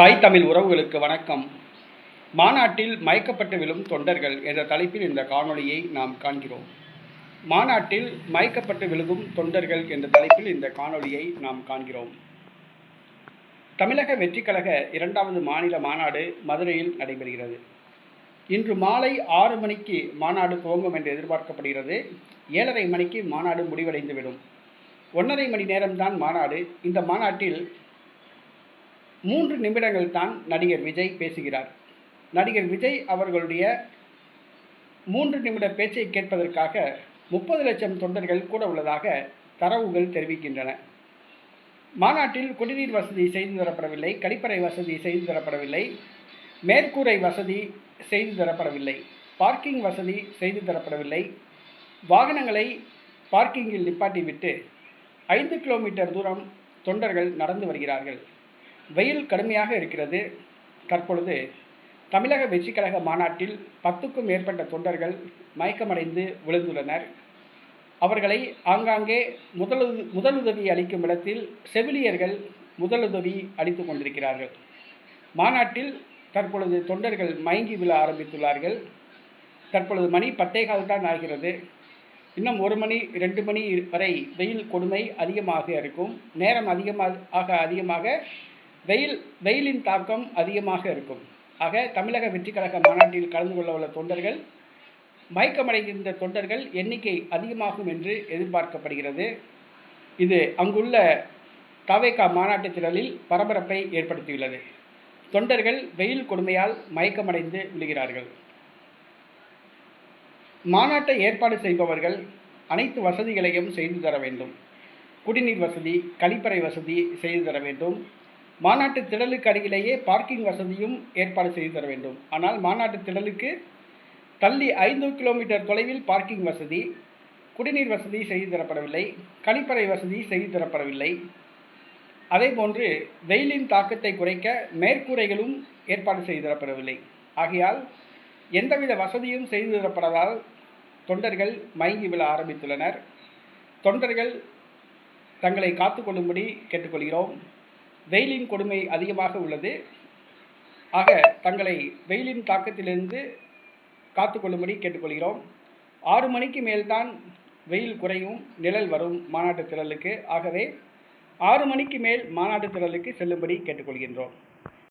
தாய் தமிழ் உறவுகளுக்கு வணக்கம். மாநாட்டில் மயக்கப்பட்டு விழும் தொண்டர்கள் என்ற தலைப்பில் இந்த காணொளியை நாம் காண்கிறோம். மாநாட்டில் மயக்கப்பட்டு விழுகும் தொண்டர்கள் என்ற தலைப்பில் இந்த காணொளியை நாம் காண்கிறோம். தமிழக வெற்றிக்கழக இரண்டாவது மாநில மாநாடு மதுரையில் நடைபெறுகிறது. இன்று மாலை ஆறு மணிக்கு மாநாடு துவங்கும் என்று எதிர்பார்க்கப்படுகிறது. ஏழரை மணிக்கு மாநாடு முடிவடைந்துவிடும். ஒன்றரை மணி நேரம்தான் மாநாடு. இந்த மாநாட்டில் மூன்று நிமிடங்கள் தான் நடிகர் விஜய் பேசுகிறார். நடிகர் விஜய் அவர்களுடைய மூன்று நிமிட பேச்சை கேட்பதற்காக முப்பது லட்சம் தொண்டர்கள் கூட உள்ளதாக தரவுகள் தெரிவிக்கின்றன. மாநாட்டில் குடிநீர் வசதி செய்து தரப்படவில்லை கழிப்பறை வசதி செய்து தரப்படவில்லை மேற்கூரை வசதி செய்து தரப்படவில்லை பார்க்கிங் வசதி செய்து தரப்படவில்லை வாகனங்களை பார்க்கிங்கில் நிப்பாட்டிவிட்டு ஐந்து கிலோமீட்டர் தூரம் தொண்டர்கள் நடந்து வருகிறார்கள். வெயில் கடுமையாக இருக்கிறது. தற்பொழுது தமிழக வெற்றி கழக மாநாட்டில் பத்துக்கும் மேற்பட்ட தொண்டர்கள் மயக்கமடைந்து விழுந்துள்ளனர். அவர்களை ஆங்காங்கே முதலுதவி முதலுதவி அளிக்கும் இடத்தில் செவிலியர்கள் முதலுதவி அளித்து கொண்டிருக்கிறார்கள். மாநாட்டில் தற்பொழுது தொண்டர்கள் மயங்கி விழ ஆரம்பித்துள்ளார்கள். தற்பொழுது மணி பத்தே கால் தான் ஆகிறது. இன்னும் ஒரு மணி ரெண்டு மணி வரை வெயில் கொடுமை அதிகமாக இருக்கும். நேரம் அதிகமாக ஆக அதிகமாக வெயில் வெயிலின் தாக்கம் அதிகமாக இருக்கும். ஆக தமிழக வெற்றி கழக மாநாட்டில் கலந்து கொள்ள உள்ள தொண்டர்கள் மயக்கமடைகின்ற தொண்டர்கள் எண்ணிக்கை அதிகமாகும் என்று எதிர்பார்க்கப்படுகிறது. இது அங்குள்ள தவேகா மாநாட்டு திரளில் பரபரப்பை ஏற்படுத்தியுள்ளது. தொண்டர்கள் வெயில் கொடுமையால் மயக்கமடைந்து விழுகிறார்கள் மாநாட்டை ஏற்பாடு செய்பவர்கள் அனைத்து வசதிகளையும் செய்து தர வேண்டும். குடிநீர் வசதி கழிப்பறை வசதி செய்து தர வேண்டும். மாநாட்டு திடலுக்கு அருகிலேயே பார்க்கிங் வசதியும் ஏற்பாடு செய்து தர வேண்டும். ஆனால் மாநாட்டு திடலுக்கு தள்ளி ஐந்து கிலோமீட்டர் தொலைவில் பார்க்கிங் வசதி குடிநீர் வசதி செய்து தரப்படவில்லை கழிப்பறை வசதி செய்து தரப்படவில்லை. அதேபோன்று வெயிலின் தாக்கத்தை குறைக்க மேற்கூரைகளும் ஏற்பாடு செய்து தரப்படவில்லை. ஆகையால் எந்தவித வசதியும் செய்து தரப்படாதால் தொண்டர்கள் மயங்கி விழ ஆரம்பித்துள்ளனர். தொண்டர்கள் தங்களை காத்துக்கொள்ளும்படி கேட்டுக்கொள்கிறோம். வெயிலின் கொடுமை அதிகமாக உள்ளது. ஆக தங்களை வெயிலின் தாக்கத்திலிருந்து காத்துக்கொள்ளும்படி கேட்டுக்கொள்கிறோம். ஆறு மணிக்கு மேல்தான் வெயில் குறையும் நிழல் வரும் மாநாட்டு திரளுக்கு ஆகவே ஆறு மணிக்கு மேல் மாநாட்டு திரளுக்கு செல்லும்படி கேட்டுக்கொள்கின்றோம்.